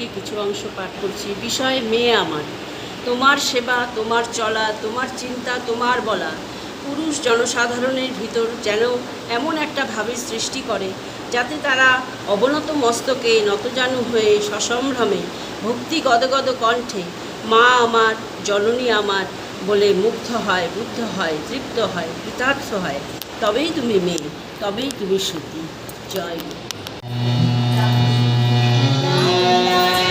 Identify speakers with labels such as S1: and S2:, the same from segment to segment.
S1: থেকে কিছু অংশ পাঠ করছি। বিষয় মেয়ে আমার। তোমার সেবা, তোমার চলা, তোমার চিন্তা, তোমার বলা। পুরুষ জনসাধারণের ভিতর যেন এমন একটা ভাবের সৃষ্টি করে, যাতে তারা অবনত মস্তকে নতজানু হয়ে সসম্ভ্রমে ভক্তি গদগদ কণ্ঠে, মা আমার, জননী আমার বলে মুগ্ধ হয়, বুদ্ধ হয়, তৃপ্ত হয়, কৃতার্থ হয়। তবেই তুমি মেয়ে, তবেই তুমি সতী জয়। মা।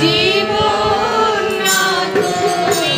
S2: জীবন না তুই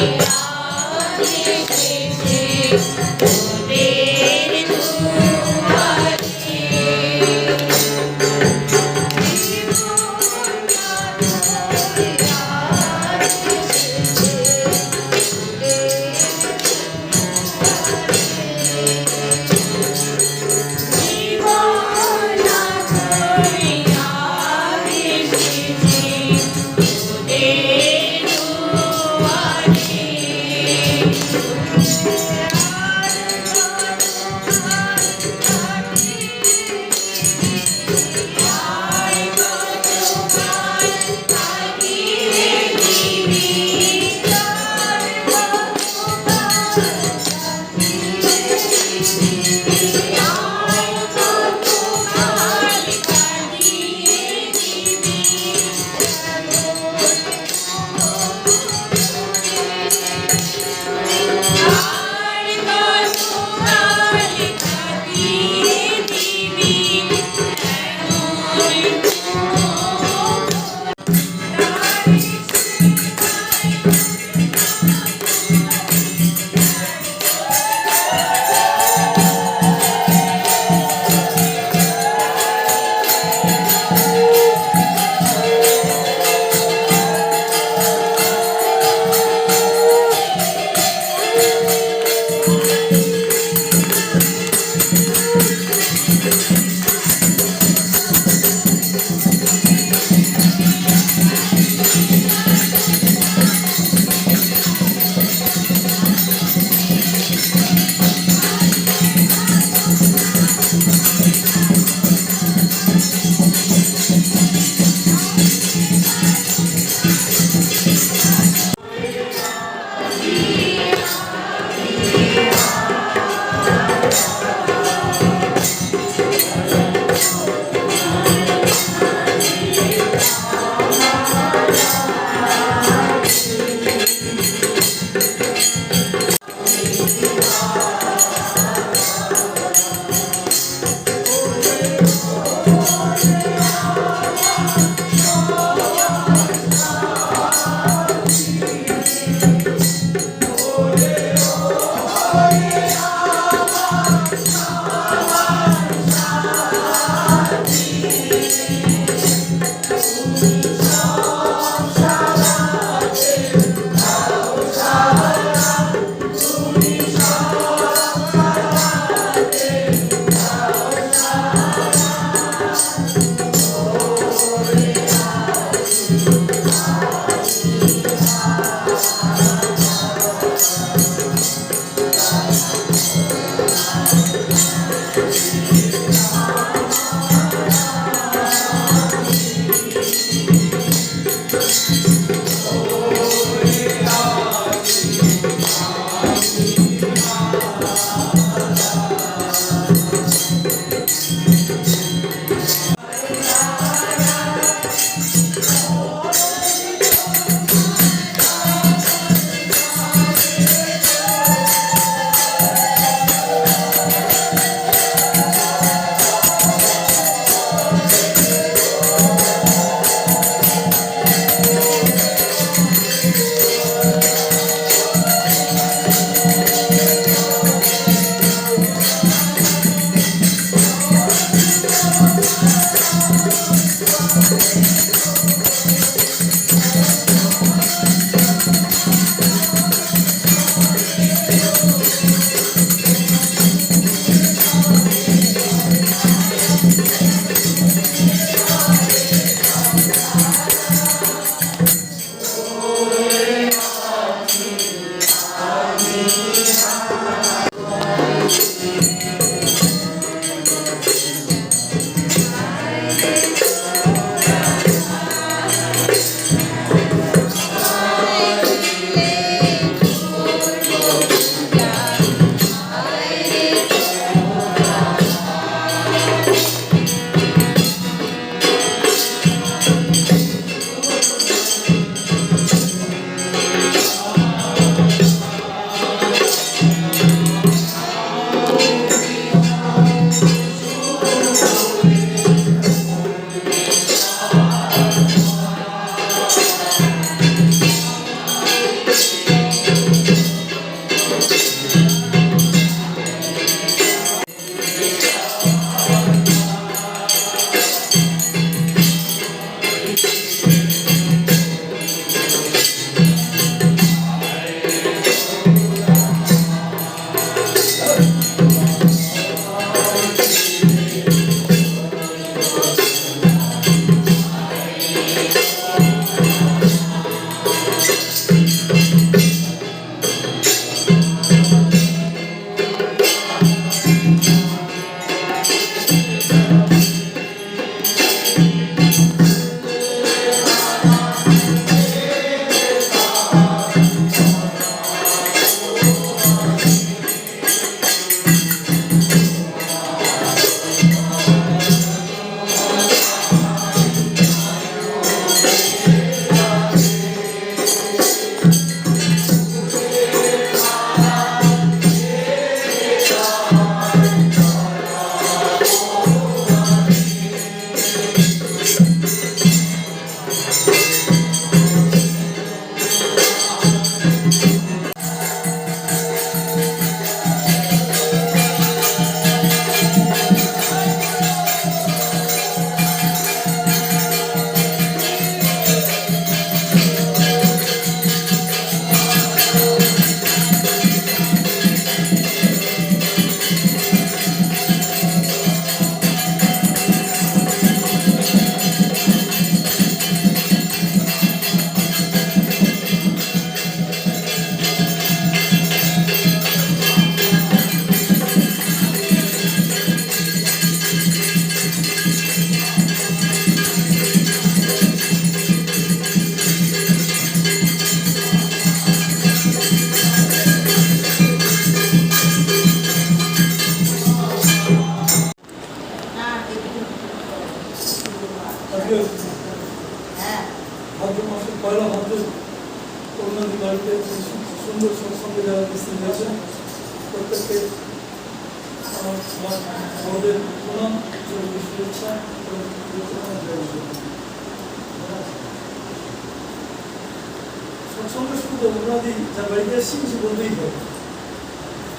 S2: সৎসঙ্গে শুধু ওনাদি যা বাড়িতে এসেছি কিছু বলতেই হবে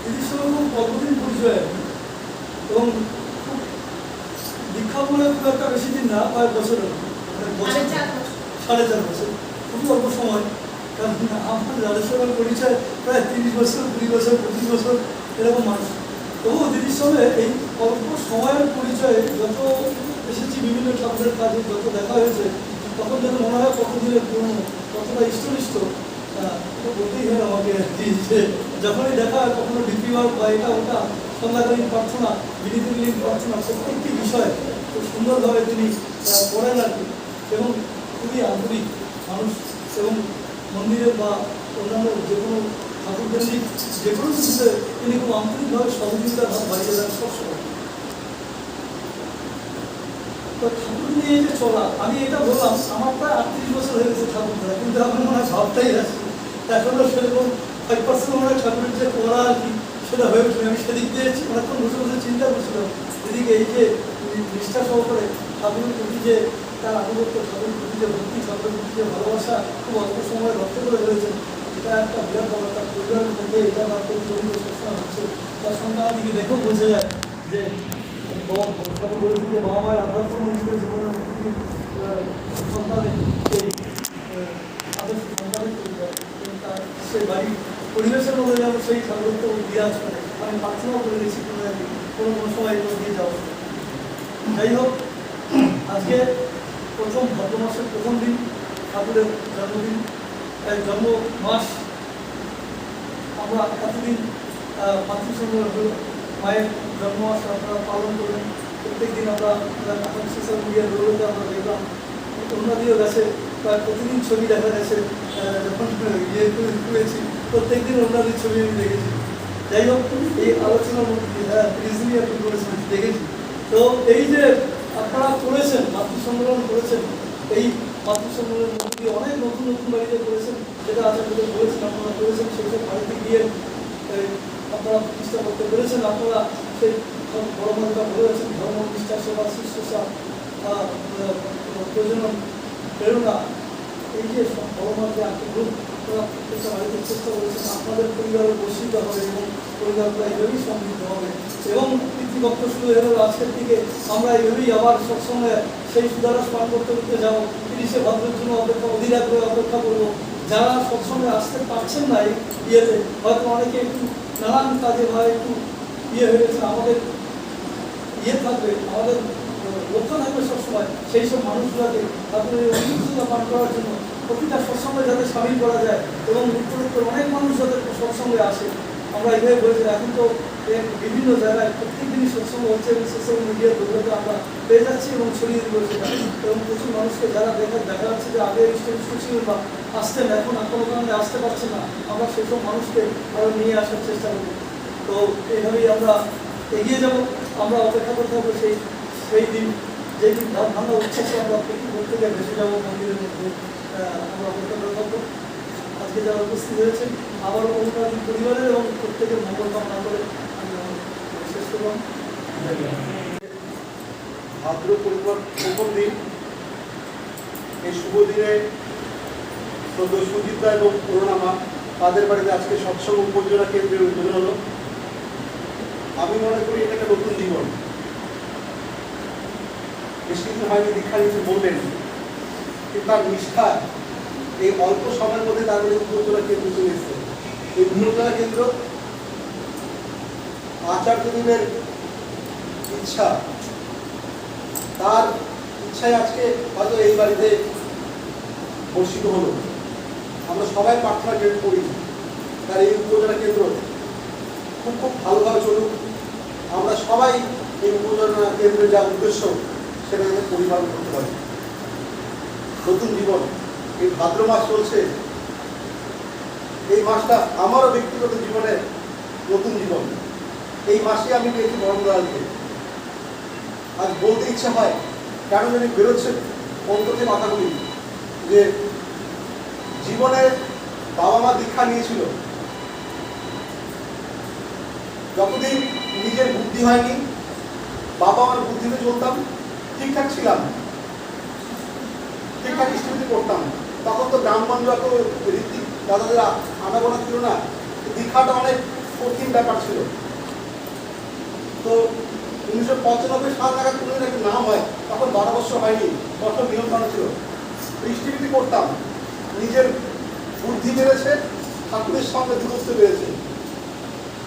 S2: দিদির সঙ্গে খুব অল্পদিন পরিচয়। এবং খুব দীক্ষা বলে খুব একটা বেশি দিন না কয়েক বছর মানে বছর সাড়ে চার বছর। খুবই অল্প সময়। কারণ আমার যাদের সঙ্গে পরিচয় প্রায় তিরিশ বছর কুড়ি বছর পঁচিশ বছর এরকম মানুষ। তবুও দিদির সঙ্গে এই অল্প সময়ের পরিচয়ে যত এসেছি বিভিন্ন ঠাকুরের কাজে যত দেখা হয়েছে তখন যেন মনে হয় কতদিনের পুরনো। কতটা ইষ্টনিষ্ঠ আহ, তো বলতেই হয় আমাকে আর কি যে যখনই দেখা হয় কখনো বিক্রিবার বা এটা ওটা সন্ধ্যাকালীন প্রার্থনা বিনীতিকালীন প্রার্থনা প্রত্যেকটি বিষয় খুব সুন্দরভাবে তিনি করেন আর কি। এবং খুবই আন্তরিক মানুষ এবং মন্দিরে বা অন্যান্য যে কোনো ঠাকুরকেন্দ্রিক যে কোনো কিছুতে তিনি খুব আন্তরিকভাবে সহযোগিতার হাত বাড়িয়ে দেন সবসময় তো ঠাকুর নিয়ে যে চলা আমি এটা বললাম, আমার প্রায় আটত্রিশ বছর হয়ে গেছে ঠাকুর ধরা, কিন্তু এখন মনে হয় ভাবটাই আছে। এখনও সেরকম ফাইভ পার্সেন্ট মনে হয় ঠাকুরের যে করা আর কি, সেটা হয়ে ওঠে আমি সেদিক দিয়ে অনেকক্ষণ বসে বসে চিন্তা করছিলাম। এদিকে এই যে নিষ্ঠা সহকারে ঠাকুরের প্রতি যে তার আনুগত্য ঠাকুরের প্রতি যে ভক্তি ঠাকুরের প্রতি যে ভালোবাসা খুব অল্প সময় রক্ত করে হয়েছে এটা একটা বিরাট বড় তার পরিবারের মধ্যে এটা তার প্রতি জড়িত সবসময় হচ্ছে। তার সন্তান দিকে দেখেও বোঝা যায় যে ঠাকুর বলেছেন যে বাবা মায়ের আধার কোনো জীবনের সন্তানের সেই আদর্শ এবং তার সে বাড়ির পরিবেশের মধ্যে যেন সেই ঠাকুরত্ব বিরাজ করে আমি প্রার্থনাও করে কোনো সময় এগুলো দিয়ে যাওয়া যাই হোক আজকে প্রথম ভাদ্র মাসের প্রথম দিন ঠাকুরের জন্মদিন জন্ম মাস আমরা এতদিন মাতৃসংগ্রহ মায়ের জন্ম মাস আপনারা পালন করবেন প্রত্যেক দিন আমরা এখন সোশ্যাল মিডিয়ার রোলতে আমরা দেখলাম। অন্যদিও গেছে প্রায় প্রতিদিন ছবি দেখা গেছে যখন ইয়ে করে করেছি প্রত্যেক দিন ছবি আমি দেখেছি। যাই হোক, এই আলোচনার মধ্যে হ্যাঁ ত্রিশ দিনই আপনি করেছেন দেখেছি। তো এই যে আপনারা করেছেন মাতৃ সম্মেলন করেছেন, এই মাতৃ সম্মেলনের মধ্যে অনেক নতুন নতুন বাড়িতে করেছেন, যেটা আচার্যদের বলেছেন, আপনারা করেছেন, সেই সব বাড়িতে গিয়ে আপনারা প্রতিষ্ঠা করতে পেরেছেন আপনারা সেই বড় মাতা বলেছেন ধর্ম নিষ্ঠা সেবা শুশ্রূষা আহ, প্রজনন প্রেরণা। এই যে মাত্রে আত্মগ্রুপ প্রত্যেকটা চেষ্টা করেছেন আপনাদের পরিবারের বর্ষিত হবে এবং পরিবারটা এইভাবেই সমৃদ্ধ হবে। এবং পিতৃপক্ষ শুরু হয়ে গেল আজকের দিকে আমরা এইভাবেই আবার সবসময় সেই সুদারস পান করতে করতে যাব। তিরিশে ভাদ্রের জন্য অপেক্ষা অধীর আগ্রহে অপেক্ষা করব। যারা সবসময় আসতে পারছেন না এই ইয়েতে হয়তো অনেকে একটু নানান কাজে ভাই একটু ইয়ে হয়ে গেছে, আমাদের ইয়ে থাকবে, আমাদের লক্ষ্য থাকবে সবসময়। সেই সব মানুষগুলোকে তাদের অভিজ্ঞতা পান করার জন্য প্রতিটা সৎসঙ্গে যাতে সামিল করা যায় এবং মৃত্যুর অনেক মানুষ যাতে সৎসঙ্গে আসে। আমরা এইভাবে বলেছি এখন তো বিভিন্ন জায়গায় প্রত্যেক দিনই সৎসঙ্গ হচ্ছে এবং সোশ্যাল মিডিয়ার দৌলতে আমরা পেয়ে যাচ্ছি এবং ছড়িয়ে দিব সেটা। এবং প্রচুর মানুষকে যারা দেখা দেখা যাচ্ছে যে আগে ইষ্ট ছিলেন বা আসতেন, এখন কোনো কারণে আসতে পারছে না, আমরা সেসব মানুষকে আরও নিয়ে আসার চেষ্টা করব। তো এইভাবেই আমরা এগিয়ে যাব, আমরা অপেক্ষা করতে হবে সেই সেই দিন যেদিন ধান ভাঙা উচ্ছ্বাসে আমরা প্রতি প্রত্যেকে ভেসে যাব মন্দিরের মধ্যে আমরা অপেক্ষা করে থাকব। আজকে যারা উপস্থিত হয়েছেন আবার অনুপ্রাণী পরিবারের এবং প্রত্যেকের মঙ্গল কামনা করে শেষ করলাম।
S3: ভাদ্র পরিবার প্রথম দিন এই শুভ দিনে শ্রদ্ধ সুজিতা এবং করুণামা তাদের বাড়িতে আজকে সৎসঙ্গ উপজেলা কেন্দ্রের উদ্বোধন হলো। আমি মনে করি এটা একটা নতুন জীবন। বেশ কিছু হয়নি, দীক্ষা নিতে বললেন। কিন্তু তার নিষ্ঠা এই অল্প সময়ের মধ্যে তার মধ্যে উপজেলা কেন্দ্র চলে এসেছে। এই উপজেলা কেন্দ্র আচার্যদেবের ইচ্ছা, তার ইচ্ছায় আজকে হয়তো এই বাড়িতে বর্ষিত হলো। আমরা সবাই প্রার্থনা কেন্দ্র করি, তার এই উপজেলা কেন্দ্র। খুব খুব ভালোভাবে চলুক। আমরা সবাই এই উপজেলা কেন্দ্রের যা উদ্দেশ্য, সেটা যাতে পরিপালন করতে পারি। নতুন জীবন। এই ভাদ্র মাস চলছে। এই মাসটা আমারও ব্যক্তিগত জীবনে নতুন জীবন। এই মাসে আমি পেয়েছি বরমদালকে আজ বলতে ইচ্ছা হয়, কেন জানি বেরোচ্ছে অন্ততে কথাগুলি যে জীবনে বাবা মা দীক্ষা নিয়েছিল। যতদিন নিজের বুদ্ধি হয়নি, বাবা আমার বুদ্ধিতে চলতাম, ঠিকঠাক ছিলাম। ঠিকঠাক স্মৃতি করতাম তখন তো গ্রামগঞ্জ এত ঋত্বিক দাদাদের আনাগোনা ছিল না দীক্ষাটা অনেক কঠিন ব্যাপার ছিল। তো উনিশশো পঁচানব্বই সাল নাগাদ কোনো একটা নাম হয়, তখন বারো বছর হয়নি প্রথম নিয়ম করা ছিল। স্মৃতি করতাম নিজের বুদ্ধি বেড়েছে ঠাকুরের সঙ্গে দূরত্ব বেড়েছে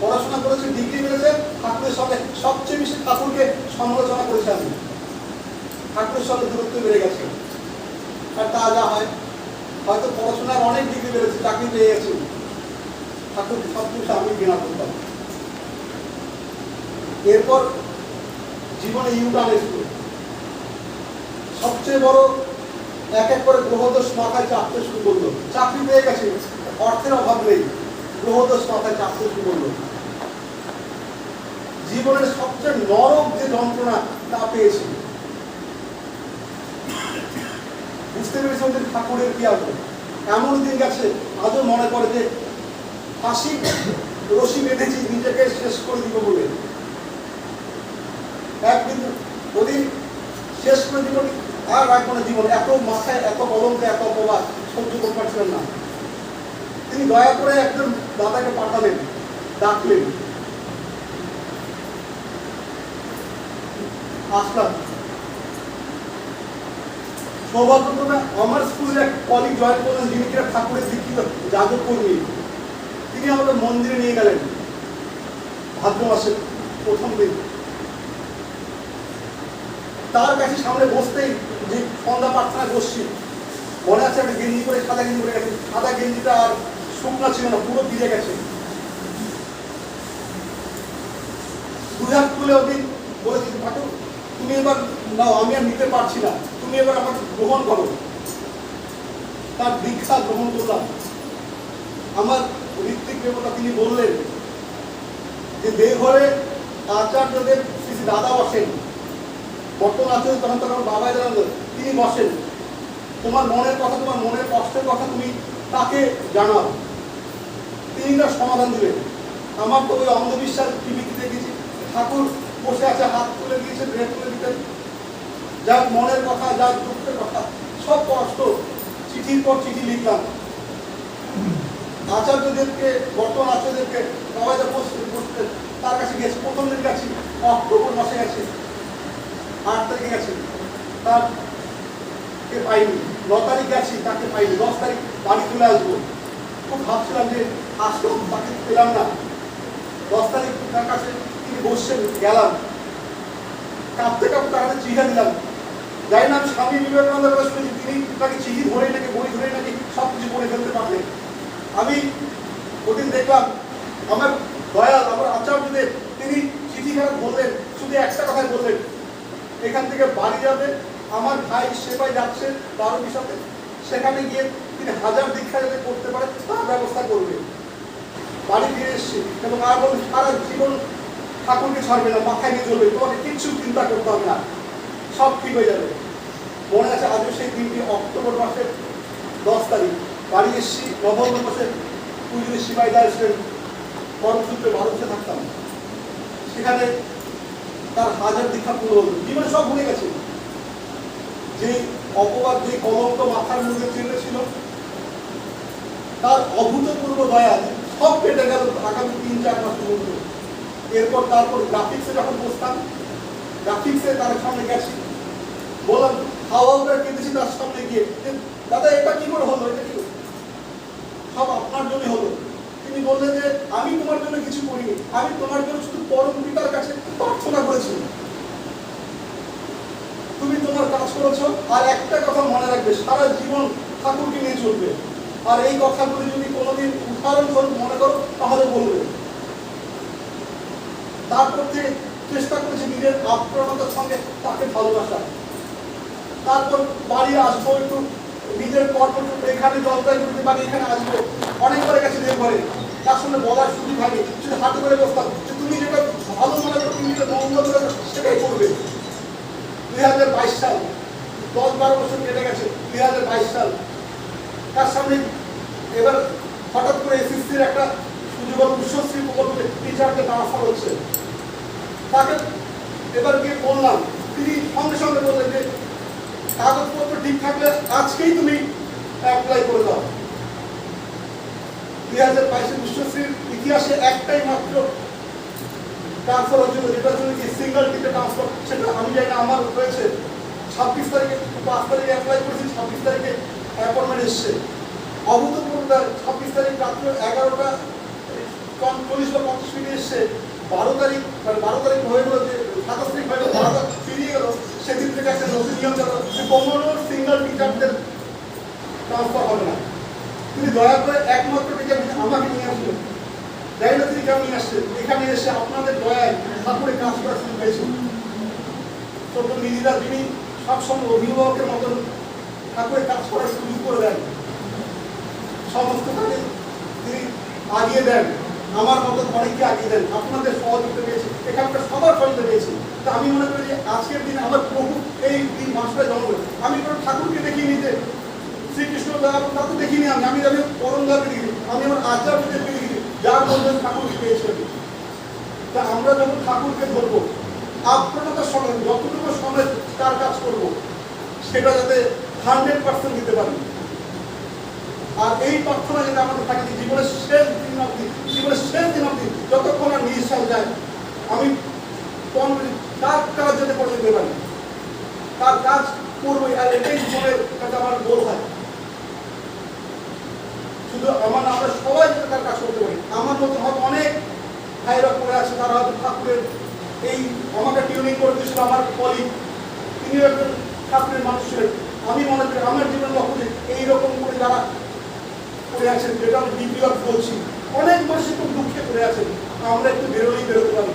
S3: পড়াশোনা করেছে, ডিগ্রি বেড়েছে ঠাকুরের সঙ্গে সবচেয়ে বেশি ঠাকুরকে সমালোচনা করেছে আমি। ঠাকুরের সঙ্গে দূরত্ব বেড়ে গেছে। আর তা যা হয় হয়তো পড়াশোনার অনেক ডিগ্রি বেড়েছে, চাকরি পেয়ে গেছে। ঠাকুর, সব কিছু আমি ঘৃণা করতাম। এরপর জীবনে ইউটার্ন এসলো সবচেয়ে বড় এক এক করে গ্রহদোষ মাথায় চাপতে শুরু করল। চাকরি পেয়ে গেছে, অর্থের অভাব নেই। গ্রহদোষ মাথায় চাপতে শুরু করল। জীবনের সবচেয়ে নরক যে যন্ত্রণা, তা পেয়েছি। বুঝতে পেরেছি ওদের ঠাকুরের কি আসবে এমন দিন গেছে আজও মনে করে যে ফাঁসি রশি বেঁধেছি, নিজেকে শেষ করে দিব বলে। একদিন ওদিন শেষ করে দিব, আর রাখব জীবন। এত মাথায়, এত কলঙ্ক, এত অপবাদ, সহ্য করতে পারছিলেন না। তিনি দয়া করে একজন দাদাকে পাঠালেন, ডাকলেন। আসলাম। সৌভাগ্যক্রমে আমার স্কুলের এক কলিগ জয়েন করলেন, যিনি কিনা ঠাকুরের দীক্ষিত যাদব কর্মী তিনি আমাকে মন্দিরে নিয়ে গেলেন। ভাদ্র মাসের প্রথম দিন। তার কাছে সামনে বসতেই যে সন্ধ্যা প্রার্থনা বসছি মনে আছে একটা গেঞ্জি করে সাদা গেঞ্জি করে গেছে। সাদা গেঞ্জিটা আর শুকনা ছিল না, পুরো ভিজে গেছে। দুই হাত তুলে ওদিন বলেছি তুমি এবার নাও, আমি আর নিতে পারছি না। তুমি এবার আমাকে গ্রহণ করো। তার দীক্ষা গ্রহণ করলাম। আমার ঋত্বিক দেবতা তিনি বললেন যে দেহঘরে আচার্যদের শ্রী দাদা বসেন। বর্তমান আচার্য তখন তখন বাবা জানান তিনি বসেন। তোমার মনের কথা, তোমার মনের কষ্টের কথা তুমি তাকে জানাও। তিনি তার সমাধান দিলেন। আমার তো ওই অন্ধবিশ্বাস টিভিতে দেখেছি। ঠাকুর বসে আছে, হাত তুলে দিয়েছে ব্রেড তুলে দিতেন যার মনের কথা, যার দুঃখের কথা, সব কষ্ট চিঠির পর চিঠি লিখলাম। আচার্যদেরকে বর্তমান আচার্যদেরকে সবাই যা বসতে তার কাছে গেছে প্রথম দিন গেছি। অক্টোবর মাসে গেছে আট তারিখে গেছি। তার কে পাইনি। ন তারিখ গেছি, তাকে পাইনি। দশ তারিখ বাড়ি চলে আসব। খুব ভাবছিলাম যে আসলাম তাকে পেলাম না। দশ তারিখ তার কাছে তিনি বসছেন, গেলাম। কাঁপতে কাঁপতে তার কাছে চিঠা দিলাম জানি না স্বামী বিবেকানন্দের কথা শুনেছি, তিনি তাকে চিঠি ধরে নাকি, বই ধরে নাকি সব কিছু করে ফেলতে পারলেন। আমি ওদিন দেখলাম, আমার দয়াল, আমার আচার্যদেব, তিনি চিঠিখানা বললেন শুধু একটা কথাই বললেন, এখান থেকে বাড়ি যাবে, আমার ভাই সেবাই যাচ্ছে বারো বিশাতে সেখানে গিয়ে তিনি হাজার দীক্ষা যাতে করতে পারে, তার ব্যবস্থা করবে। বাড়ি ফিরে এসছি এবং আর সারা জীবন ঠাকুরকে ছাড়বে না, মাথায় নিয়ে চলবে, তোমাকে কিচ্ছু চিন্তা করতে হবে না। সব ঠিক হয়ে যাবে। মনে আছে আজও সেই দিনটি অক্টোবর মাসের দশ তারিখ। বাড়ি এসছি, নভেম্বর মাসে পুজোর সিপাই দা এসেছিলেন কর্মসূত্রে ভারতে থাকতাম। সেখানে তার হাজার দীক্ষা পুরো হলো। জীবনে সব ভুলে গেছে। যে অপবাদ, যে কলঙ্ক মাথার মধ্যে চেপেছিল তার অভূতপূর্ব দয়া সব কেটে গেল আগামী তিন, চার মাস মধ্যে এরপর তারপর গ্রাফিক্সে যখন বসতাম গ্রাফিক্সে তার সামনে গেছি। বললাম হাওয়া কেঁদেছি তার সামনে গিয়ে। দাদা, এটা কি করে হলো? এটা কি সব আপনার জন্য হলো। তিনি বললেন যে, আমি তোমার জন্য কিছু করিনি। আমি তোমার জন্য শুধু পরম পিতার কাছে প্রার্থনা করেছি। তুমি তোমার কাজ করেছ, আর একটা কথা মনে রাখবে, সারা জীবন ঠাকুরকে নিয়ে চলবে। আর এই কথাগুলি যদি কোনোদিন উদাহরণস্বরূপ মনে করো, তাহলে বলবে। তারপর থেকে চেষ্টা করেছি নিজের আপ্রাণতার সঙ্গে তাকে ভালোবাসা। তারপর বাড়ি আসব, একটু নিজের একটু এখানে জলপাইগুড়িতে বাড়ি এখানে আসব। অনেকবার গেছি দেব ঘরে তার সঙ্গে বলার সুযোগ হয়নি। শুধু হাতে করে বসতাম। যে তুমি যেটা ভালো মনে করো, তুমি যেটা মঙ্গল করো, সেটাই করবে। দুই হাজার বাইশ সাল, দশ বারো বছর কেটে গেছে, দুই হাজার বাইশ সাল। তার সামনে এবার হঠাৎ করে এসএসসির একটা সুযোগ উচ্চশ্রী প্রকল্পে টিচারকে ট্রান্সফার হচ্ছে। তাকে এবার গিয়ে বললাম, তিনি সঙ্গে সঙ্গে বললেন যে কাগজপত্র ঠিক থাকলে আজকেই তুমি অ্যাপ্লাই করে দাও। দুই হাজার বাইশে বিশ্বশ্রীর ইতিহাসে একটাই মাত্র ট্রান্সফার হচ্ছিল যেটার জন্য কি সিঙ্গেল ট্রান্সফার সেটা আমি জানি আমার হয়েছে। ছাব্বিশ তারিখে, পাঁচ তারিখে অ্যাপ্লাই করেছি, ছাব্বিশ তারিখে অ্যাপয়েন্টমেন্ট এসছে। অভূতপূর্ব ছাব্বিশ তারিখ রাত্র এগারোটা চল্লিশ বা পঞ্চাশ মিনিট এসছে। বারো তারিখ মানে বারো তারিখ হয়ে গেলো যে সাতাশ তারিখ হয়ে গেলো, বারোটা পেরিয়ে গেলো। সেদিন থেকে একটা নতুন নিয়ম চালু যে কোনো সিঙ্গেল টিচারদের ট্রান্সফার হবে না। তিনি দয়া করে একমাত্র টিচার আমাকে নিয়ে আসলেন জানি না তিনি কেমন নিয়ে আসছেন এখানে এসে আপনাদের দয়ায় ঠাকুরে কাজ করার সুযোগ পেয়েছেন ছোট নিজেরা যিনি সবসময় অভিভাবকের মতন ঠাকুরে কাজ করার সুযোগ করে দেন। সমস্ত কাজে তিনি আগিয়ে দেন। আমার মতো অনেককে আগিয়ে দেন। আপনাদের সহযোগিতা পেয়েছি। এখানকার সবার সহযোগিতা পেয়েছি। তা আমি মনে করি যে আজকের দিনে আমার প্রভু এই দিন মাসটা জন্ম আমি কোনো ঠাকুরকে দেখিয়ে নিতে শ্রীকৃষ্ণ ঠাকুর দেখিনি আমি। আমি আমি পরম দয়াকে দেখি আমি আমার আচার্যকে দেখি যার মধ্যে ঠাকুরকে পেয়েছি তা আমরা যখন ঠাকুরকে ধরবো আপ্রাণতার সঙ্গে যতটুকু সময় তার কাজ করব, সেটা যাতে হান্ড্রেড পার্সেন্ট দিতে পারি। আর এই প্রার্থনা যাতে আমাদের থাকে যে জীবনের শেষ দিন অবধি, জীবনের শেষ দিন অবধি যতক্ষণ আর নিঃশ্বাস যায়, আমি কোন তার কাজ যাতে করে দিতে পারি তার কাজ করবোই আর এটাই জীবনের কাছে আমার গোল হয়। শুধু আমার আমরা সবাই যাতে তার কাজ করতে পারি। আমার মতো হয়তো অনেক ভাইরা পড়ে আছে, তারা হয়তো ঠাকুরের এই আমাকে টিউনিং করে দিয়েছিল আমার কলিগ তিনি একজন ঠাকুরের মানুষ ছিলেন। আমি মনে করি আমার জীবন লক্ষ্য এইরকম করে যারা পড়ে আছেন, যেটা আমি ডিপিআর বলছি, অনেক মানুষ খুব দুঃখে পড়ে আছেন। আমরা একটু বেরোলেই বেরোতে পারি।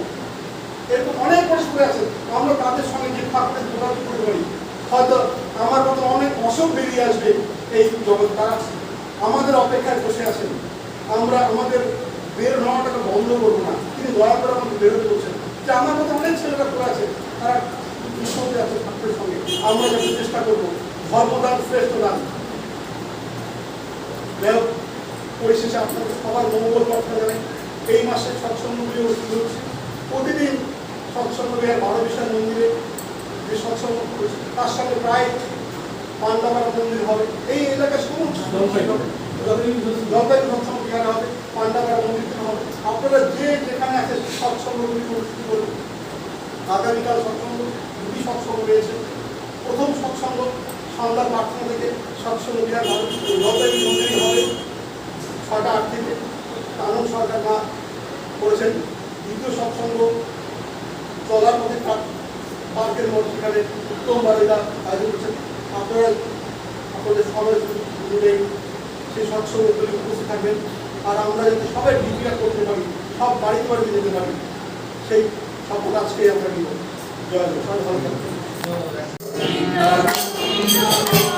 S3: এরকম অনেক পড়ে আছেন আমরা তাদের সঙ্গে যে ঠাকুরের যোগাযোগ করতে পারি। হয়তো আমার মতো অনেক অসুখ বেরিয়ে আসবে এই জগৎ। তারা আমাদের অপেক্ষায় বসে আছেন। আমরা আমাদের বের হওয়াটাকে বন্ধ করব না। তিনি দয়া করে আমাদের বেরোতে বলছেন যে আমার মতো অনেক ছেলেরা করে আছে। তারা বিশ্বতে আছে ঠাকুরের সঙ্গে। আমরা যাতে চেষ্টা করব। ধর্মদান শ্রেষ্ঠ দান। পরিশেষে আপনাদের সবার মঙ্গল প্রার্থনা জানাই। এই মাসে সৎসঙ্গগুলি অনুষ্ঠিত হচ্ছে। প্রতিদিন সৎসঙ্গ বিহার বারো বিশাল মন্দিরে যে সৎসঙ্গ তার সঙ্গে প্রায় পান্ডাপাড়া মন্দির হবে। এই এলাকায় সমস্ত জলপাইগুড়ি। সৎসঙ্গ বিহার হবে পান্ডাপাড়া মন্দির হবে। আপনারা যে যেখানে আছে সৎসঙ্গগুলি অনুষ্ঠিত করবেন আগামীকাল সৎসঙ্গ দুটি সৎসঙ্গ রয়েছে। প্রথম সৎসঙ্গ সন্ধ্যা প্রার্থনা থেকে সৎসঙ্গ বিহার জলপাইগুড়ি মন্দিরই হবে ছটা আট থেকে। কানন সরকার মা করেছেন দ্বিতীয় সৎসঙ্গ। চলার পার্ক- পার্কের মধ্যে সেখানে উত্তম বাড়িরা আয়োজন করছেন। আপনারা আপনাদের সবাই মিলে সেই সৎসঙ্গগুলি উপস্থিত থাকবেন। আর আমরা যাতে সবাই ডিপিআর করতে পারি, সব বাড়িতে বাড়িতে যেতে পারি, সেই শপথ আজকেই আমরা নিব। জয়। সবাই ভালো থাকবেন।